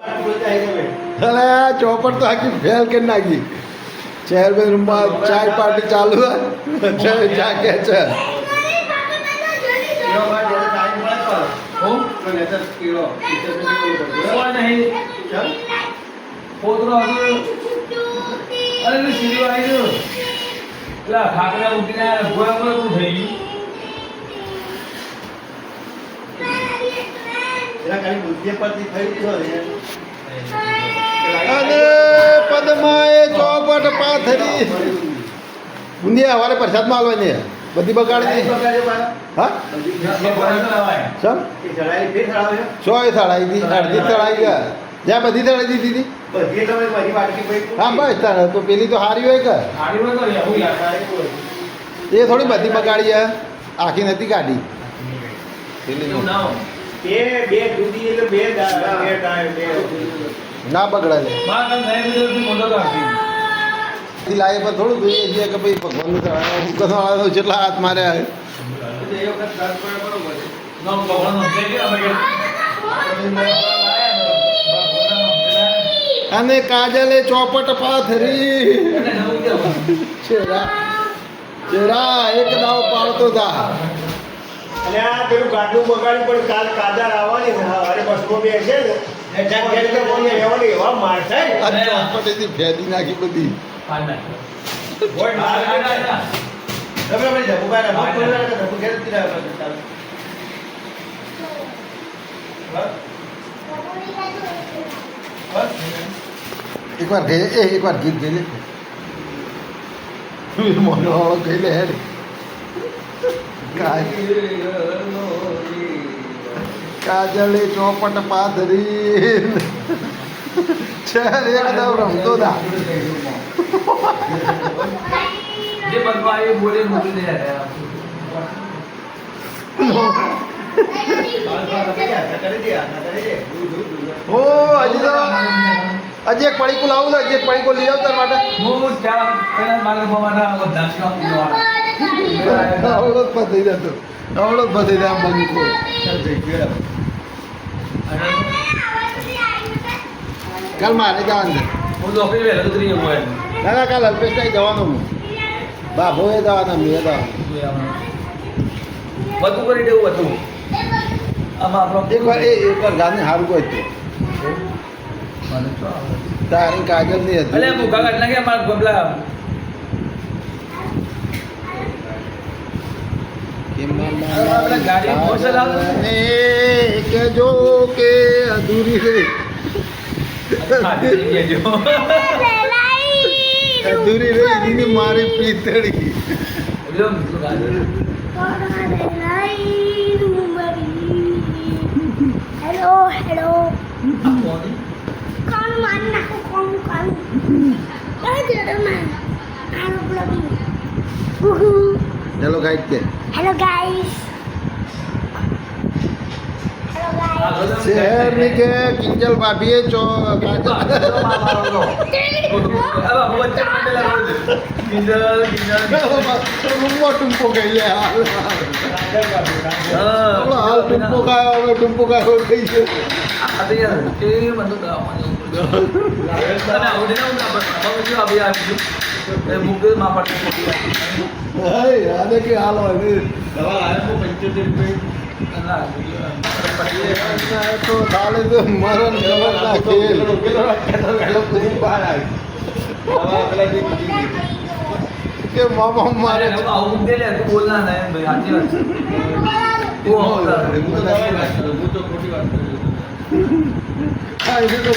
અરે ચોપડ તો આખી ફેલ કરી નાખી. ચેરમેન રૂમમાં ચાય પાર્ટી ચાલુ છે છે અરે તો આવી ગયું ભોળા ભોળા શું થઈ અને પદ્માએ ચોપટ પાથરી. બુંદિયા હવારે પ્રસાદમાં આલવાની છે. બધી બગાડી હા? ચમ સો એ થળાઈ હતી અડધી થળાઈ ગયા. જ્યાં બધી થળાઈ દીધી હતી. હા બસ તારે તો પેલી તો હારી હોય કે. એ થોડી બધી બગાડી છે આખી નથી કાઢી. પેલી એવું ના હોય. ના. બગડાય મારા કામ નહીં બીજો મોટો કાઢી. થી લાગે પણ થોડું જોઈએ છીએ કે ભાઈ જેટલા હાથ માર્યા અને કાજલે ચોપટ પાથરી. એટલે ચેરા ચેરા એક દાવ પાડતો તા અને આ પેલું ગાડું બગાડ્યું પણ કાલ કાદાર આવવાની છે. અરે બસમાં બે છે. ને એવા માર થાય ને. આ ચોપટેથી ફેદી નાખી બધી. એકવાર ગઈ એકવાર ગીત ગઈ લે. મોનો વાળો ગઈ લે હેડ. કાજલે ચોપટ પાધરી છે એકદમ રમતો તા જે બનવા આવ્યું બોલે મોકલી દે યાર. બસ, બસ, તમે હાથા કરી દે, હાથા કરી દે. દૂર, દૂર, દૂર. ઓ હજી તો હજી એક પડીકું આવું તો હજી એક પડીકું લઈ આવતા માટે હું પેલા મારા પીવાનો. આવડો જ પતી જતો. આવડો જ પતી જાય. અને કાલ મારે જવાનું ના ના કાલ અલ્પેશ જવાનું હું બાબો એ જવાના મેં જવાનું. બધું કરી દેવું હતું આમાં આપણો એક એ એકવાર ગાને સારું કોઈ હતું તારી કાગળ નહીં હતી. અલે ભૂખા કાઢ નાખે મારા ગમલા કે મામા અરે આપણે ગાડી મોસે લાવતો ને. ને કહેજો કે અધૂરી ખાધી અધૂરી મારી પ્રીતળી હેલો હેલો ઉહુ ચલો ગાઈડ કે હેલો ગાઈસ હેલો આ ગાઈસ ગોદામ શહેરની કે કિંજલ ભાભીએ ચો ટૂંપો ગઈ લે હાલ. હાલ હવે ટૂંપો ખાયો થઈ છે આવી દવા લાવ્યો પંચોતેર રૂપિયા. તો તો મરણ ખબર ના ખેલ. કે મામા મારે આવું મૂકે લે તું બોલ ના ના એમ ભાઈ સાચી વાત છે તું આવું હું તો દવા વાત કરું, હું તો ખોટી વાત કરું છું. આ તો